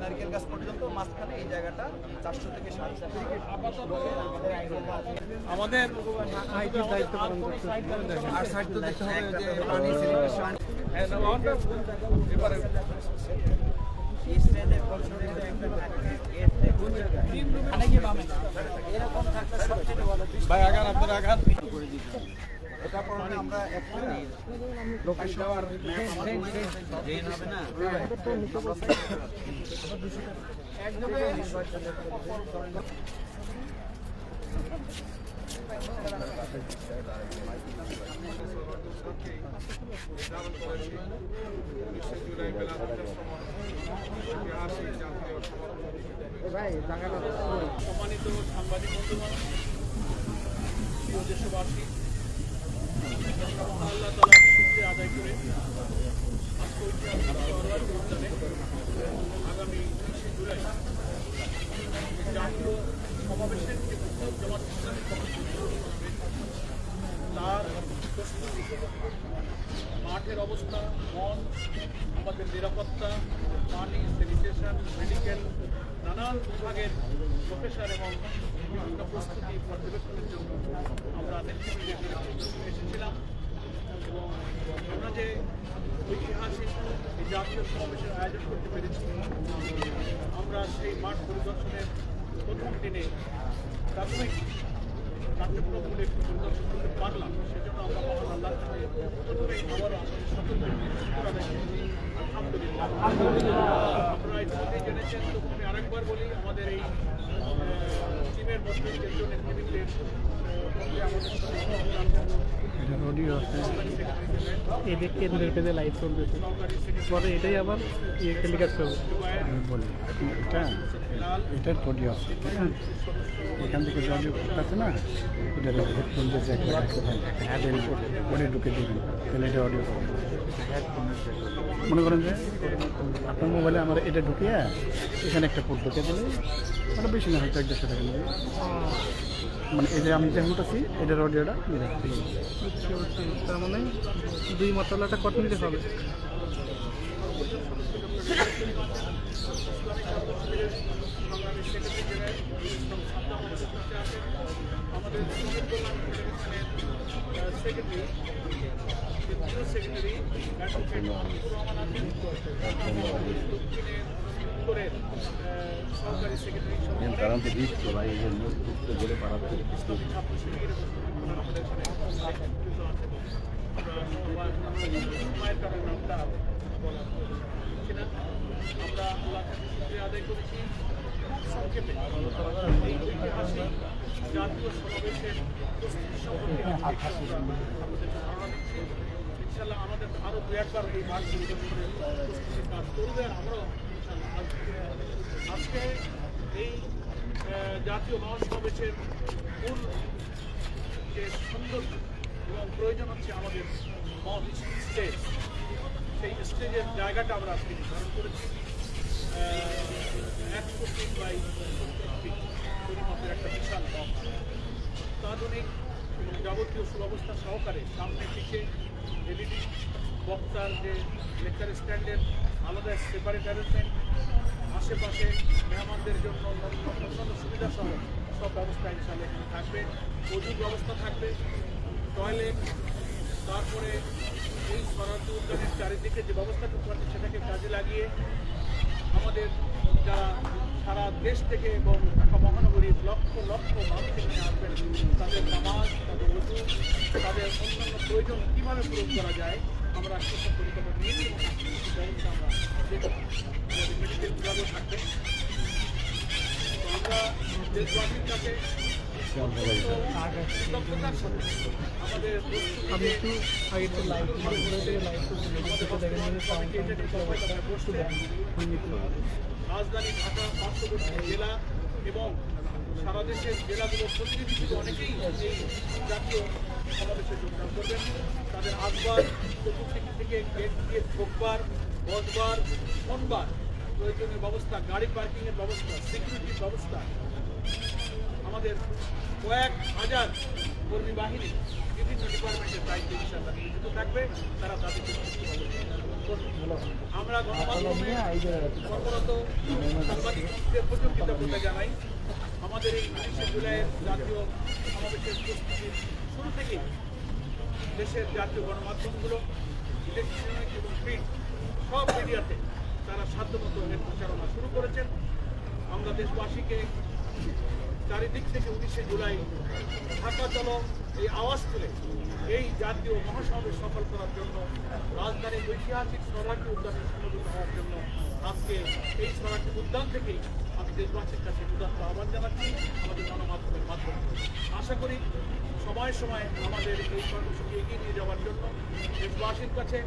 নারকেল গাছ পর্যন্ত মাঝখানে এই জায়গাটা চারশো থেকে সাতশো আমাদের আর সাইড তো দেখতে হবে যে পানি সিলেকশন এবারে ভাই আগান আপনারা আগান। এটা পরে আমরা একটা লোকেশন আর ড্রেন হবে না সম্মানিত সাংবাদিক বন্ধুগণ প্রিয় দেশবাসী আদায় করে আজকে ঐতিহাসিক আগামী জুলাই জাতীয় সমাবেশের যে থেকে শুরু হবে, তার মাঠের অবস্থা মঞ্চ আমাদের নিরাপত্তা, পানি স্যানিটেশন মেডিকেল নানান বিভাগের প্রফেসর এবং বিভিন্ন প্রস্তুতি পর্যবেক্ষণের জন্য আমরা এসেছিলাম। এবং আমরা যে ঐতিহাসিক এই জাতীয় সমাবেশের আয়োজন করতে পেরেছি, আমরা সেই মাঠ পরিদর্শনের প্রথম দিনে প্রাথমিক কার্যক্রমগুলো একটু পরিদর্শন করতে পারলাম আমরা মহান আল্লাহ প্রথমেই আবারও জেনেছেন তো আমি আরেকবার বলি আমাদের এই টিমের মধ্যে কেন্দ্রীয় নেতৃবৃন্দের অডিও আছে জেনারেল, কেন্দ্রের পেজে লাইভ চলতেছে। পরে এটাই আবার ইয়ে টেলিকাস্ট করবে। আমি বলি এটা? এটার অডিও আছে এখান থেকে যে অডিও আছে না এটা হেডফোন যে জ্যাক লাগাইতে ওটা ঢুকে দিবেন তাহলে এটা অডিও মনে করেন যে আপনার মোবাইলে আমার এটা ঢুকিয়ে এখানে একটা পোর্ট ঢুকে দিলে ওটা বেশি না হয়তো এক দেড়শো টাকা নেবে। মানে এই যে আমি যে আছি এটার অডিওটা। তার মানে দুই মশলাটা কত নিতে হবে সংগ্রামী সেক্রেটারি জেনারেল ইসলাম সাদ্দাম আমাদের সাথে আছেন আমাদের সিনিয়র কল্যাণ ফেডারেশনের সেক্রেটারি দ্বিতীয় সেক্রেটারি অ্যাডভোকেট মাহমুদুর রহমান আছেন দক্ষিণের উত্তরের আহ, সহকারী সেক্রেটারি ইসলামী ছাত্র শিবির আমাদের এখানে একত্রিত আছেন আমরা সবার সময়ের কারণে নামটা বলা হচ্ছে না আমরা আল্লাহ কাছে শুকরিয়া আদায় করেছি খুব সংক্ষেপে এই ঐতিহাসিক জাতীয় সমাবেশের প্রস্তুতি সম্পর্কে ইনশাল্লাহ আমাদের আরও দু একবার এই মাঠ প্রস্তুতির কাজ করবে আমরাও ইনশাল্লাহ আজকে এই জাতীয় মহাসমাবেশের মূল যে সৌন্দর্য এবং প্রয়োজন হচ্ছে আমাদের মঞ্চ স্টেজ। সেই স্টেজের জায়গাটা আমরা আজকে নির্ধারণ করেছি। একশো ফিট বাই পরিমাপের একটা বিশাল মঞ্চ অত্যাধুনিক যাবতীয় সুব্যবস্থা সহকারে সামনে পিছে এলইডি বক্তার যে লেকচার স্ট্যান্ডের আলাদা সেপারেট অ্যারেঞ্জমেন্ট আশেপাশে মেহমানদের জন্য অন্যান্য সুবিধা সহ সব ব্যবস্থা ইনশাল্লাহ এখানে থাকবে। প্রচুর ব্যবস্থা থাকবে। টয়লেট, তারপরে এই স্বরাজ্য উদ্যানের চারিদিকে যে ব্যবস্থাটুকু আছে সেটাকে কাজে লাগিয়ে আমাদের যারা সারা দেশ থেকে এবং ঢাকা মহানগরীর লক্ষ লক্ষ মানুষ এখানে আসবেন, তাদের নামাজ, তাদের উজু, তাদের অন্যান্য প্রয়োজন কীভাবে পূরণ করা যায় আমরা সেসব পরিকল্পনা নিয়েছি এবং আমরা মেডিকেল বিভাগও থাকবে। তো আমরা দেশবাসীর কাছে কৃতজ্ঞতার আমাদের আমি একটু আগে একটু লাইভ লাইভ রাজধানী ঢাকা পার্শ্ববর্তী জেলা এবং সারা দেশের জেলাগুলোর প্রতিনিধিত্ব অনেকেই এই জাতীয় সমাবেশে যোগদান করবেন। তাদের আসবার চতুর্দিক থেকে গেট দিয়ে ঢোকবার, বসবার, শোনবার প্রয়োজনীয় ব্যবস্থা, গাড়ি পার্কিংয়ের ব্যবস্থা সিকিউরিটির ব্যবস্থা। আমাদের কয়েক হাজার কর্মী বাহিনী বিভিন্ন ডিপার্টমেন্টের দায়িত্ব ইনশাআল্লাহ নিয়োজিত থাকবে। তারা তাদের আমরা গণমাধ্যমে কর্মরত সাংবাদিকদের প্রচুর কৃতজ্ঞতা জানাই। আমাদের এই উনিশে জুলাইয়ের জাতীয় সমাবেশের প্রস্তুতির শুরু থেকেই দেশের জাতীয় গণমাধ্যমগুলো ইলেকট্রনিক এবং প্রিন্ট সব মিডিয়াতে তারা সাধ্যমতো এর প্রচারণা শুরু করেছেন। আমরা দেশবাসীকে চারিদিক থেকে উনিশে জুলাই ঢাকা চলো এই আওয়াজ তুলে এই জাতীয় মহাসমাবেশ সফল করার জন্য, রাজধানীর ঐতিহাসিক সরাকি উদ্যানে সমবেত হওয়ার জন্য আজকে এই সরাকি উদ্যান থেকেই আমি দেশবাসীর কাছে উদাত্ত আহ্বান জানাচ্ছি, আমাদের গণমাধ্যমের মাধ্যমে। আশা করি সময় সময় আমাদের এই কর্মসূচি এগিয়ে নিয়ে যাওয়ার জন্য দেশবাসীর কাছে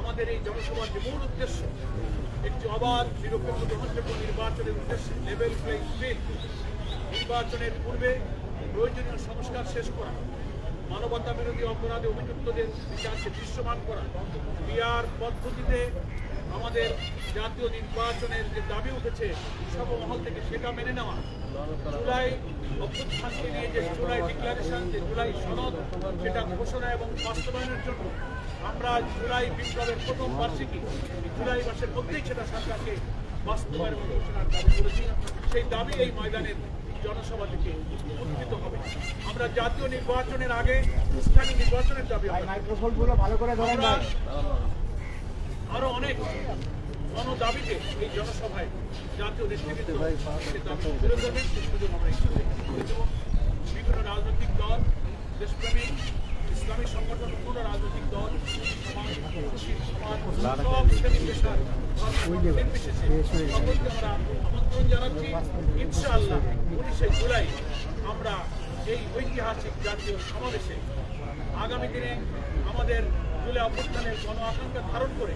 আমাদের এই জনসভার যে মূল উদ্দেশ্য, একটি অবাধ, নিরপেক্ষ, গ্রহণযোগ্য নির্বাচনের উদ্দেশ্যে লেভেল প্লেইং ফিল্ড, নির্বাচনের পূর্বে প্রয়োজনীয় সংস্কার শেষ করা মানবতা বিরোধী অপরাধে অভিযুক্তদের বিচারকে দৃশ্যমান করা বিআর পদ্ধতিতে আমাদের জাতীয় নির্বাচনের যে দাবি উঠেছে সর্বমহল থেকে সেটা মেনে নেওয়া। জুলাই অভ্যুত্থানকে নিয়ে যে জুলাই ডিক্লারেশন যে জুলাই সনদ সেটা ঘোষণা এবং বাস্তবায়নের জন্য আমরা জুলাই বিপ্লবের প্রথম বার্ষিকী জুলাই মাসের মধ্যেই সেটা সরকারকে বাস্তবায়ন এবং ঘোষণার দাবি করেছি। সেই দাবি এই ময়দানের জনসভা থেকে উত্থিত হবে। আমরা জাতীয় নির্বাচনের আগে স্থানীয় নির্বাচনের দাবি আমরা আমরা আরও অনেক দাবিতে এই জনসভায় জাতীয় দেব। বিভিন্ন রাজনৈতিক দল দেশপ্রেমিক ইসলামী সংগঠন পূর্ণ রাজনৈতিক দল আমরা আমন্ত্রণ জানাচ্ছি ইনশাআল্লাহ উনিশে জুলাই আমরা এই ঐতিহাসিক জাতীয় সমাবেশে আগামী দিনে আমাদের জুলাই অভ্যুত্থানের গণ আকাঙ্ক্ষা ধারণ করে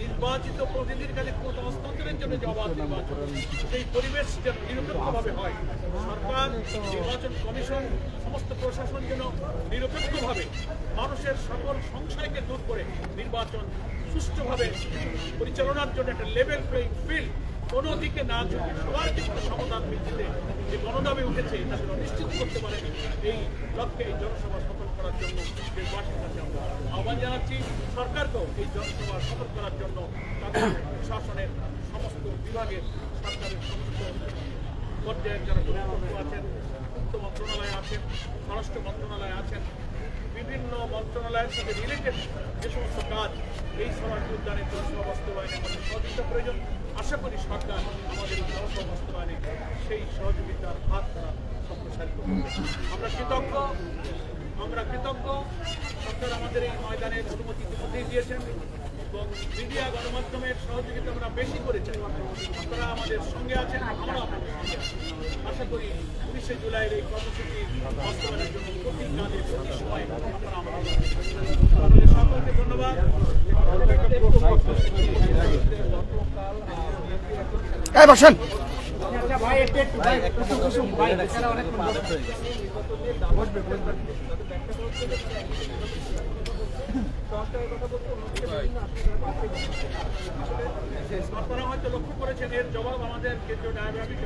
নির্বাচিত প্রতিনিধির কাছে ক্ষমতা হস্তান্তরের জন্য যে অবাধ নির্বাচন, সেই পরিবেশ যেন নিরপেক্ষভাবে হয়। সরকার, নির্বাচন কমিশন, সমস্ত প্রশাসন যেন নিরপেক্ষভাবে মানুষের সকল সংশয়কে দূর করে নির্বাচন সুষ্ঠুভাবে পরিচালনার জন্য একটা লেভেল প্লেইং ফিল্ড কোনো দিকে না ঝুঁকে সবার ক্ষেত্রে সমাধান ভিত্তিতে যে গণদাবি উঠেছে তা যেন নিশ্চিত করতে পারে এই লক্ষ্যে এই জনসভা সফল করার জন্য দেশবাসীর কাছে আমরা আহ্বান জানাচ্ছি। সরকারকেও এই জনসভা সফল করার জন্য তাদের শাসনের সমস্ত বিভাগের সরকারের সমস্ত পর্যায়ের যারা কর্তৃপক্ষ আছেন মুক্ত মন্ত্রণালয়ে আছেন, স্বরাষ্ট্র মন্ত্রণালয়ে আছেন, বিভিন্ন মন্ত্রণালয়ের সাথে রিলেটেড যে সমস্ত কাজ, এই সমাজ উদ্যানের জনসভা বাস্তবায়নে আমাদের সহযোগিতা প্রয়োজন। আশা করি সরকার আমাদের জনসভা বাস্তবায়নে সেই সহযোগিতার হাত তারা সম্প্রসারিত আমরা কৃতজ্ঞ আমরা কৃতজ্ঞ। সরকার আমাদের এই ময়দানের অনুমতি ইতিমধ্যেই দিয়েছেন এবং মিডিয়া গণমাধ্যমের সহযোগিতা আমরা বেশি করে চাই। আপনারা আমাদের সঙ্গে আছেন আমরা আপনাদের সঙ্গে। আশা করি উনিশে জুলাইয়ের এই কর্মসূচি বাস্তবায়নের জন্য প্রতি কাজে প্রতি সময় আপনারা আমাদের সকলকে ধন্যবাদ। এই বসেন। আপনারা হয়তো লক্ষ্য করেছেন, এর জবাব আমাদের কেন্দ্রীয় ডায়াবেটিক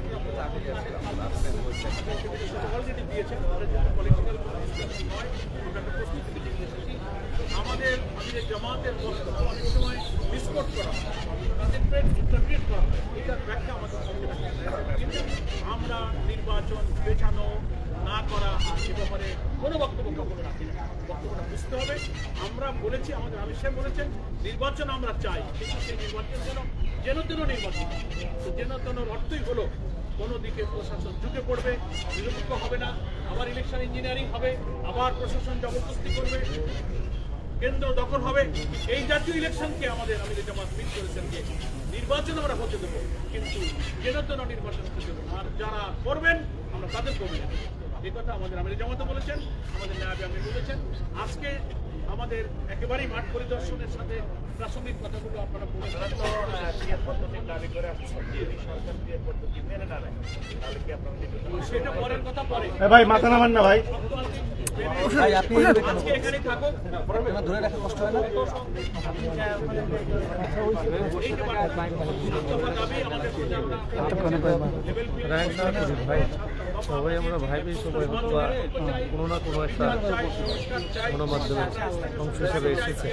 দিয়েছেন। পলিটিক্যাল প্রস্তুতি আমাদের আমাদের জামাতের অনেক সময় মিসকোট করা ইন্টারপ্রেট করা এটার ব্যাখ্যা আমাদের আমরা নির্বাচন বেছানো না করা এ ব্যাপারে কোনো বুঝতে হবে। আমরা বলেছি, আমাদের আমির সাহেব বলেছেন, নির্বাচন আমরা চাই, কিন্তু সেই নির্বাচন যেন যেন তেন নির্বাচন যেন তেন অর্থই হলো, কোনো দিকে প্রশাসন ঝুঁকে পড়বে নিরপেক্ষ হবে না, আবার ইলেকশন ইঞ্জিনিয়ারিং হবে, আবার প্রশাসন জবরদস্তি করবে, কেন্দ্র দখল হবে। এই জাতীয় ইলেকশনকে আমাদের আমির জামাত ফিল করেছেন যে নির্বাচন আমরা হতে দেবো, কিন্তু যেন তেন নির্বাচন হতে দেবো আর যারা করবেন, আমরা তাদের করবেন এই কথা আমাদের আমির জামাতও বলেছেন, আমাদের ন্যায় আমি বলেছেন। আজকে আমাদের একেবারেই মাঠ পরিদর্শনের সাথে প্রাসঙ্গিক কথাগুলো আপনারা বলে দাবি করে আসছেন সরকার পদ্ধতি মেনে না নেয় তাহলে কি আপনারা সেটা পরের কথা পরে। ভাই মাথা নামান না ভাই। ভাই আপনি এখানে থাকুক ধরে রাখা কষ্ট হয় না? এই যে দাবি আমাদের সবাই আমরা ভাই ভাই সবাই হয়তো বা কোনো না কোনো একটা গণমাধ্যমের অংশ হিসেবে এসেছে।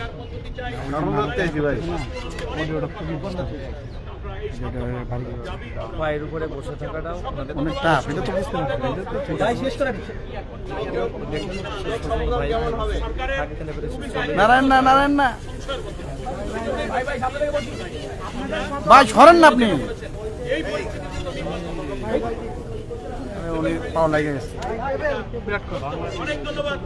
পায়ের উপরে বসে থাকাটাও অনেক টাফ এটা তো বুঝতে নারায়ণ না নারায়ণ না। ভাই সরেন না আপনি। উনি পাও লাগে গেছে ধন্যবাদ।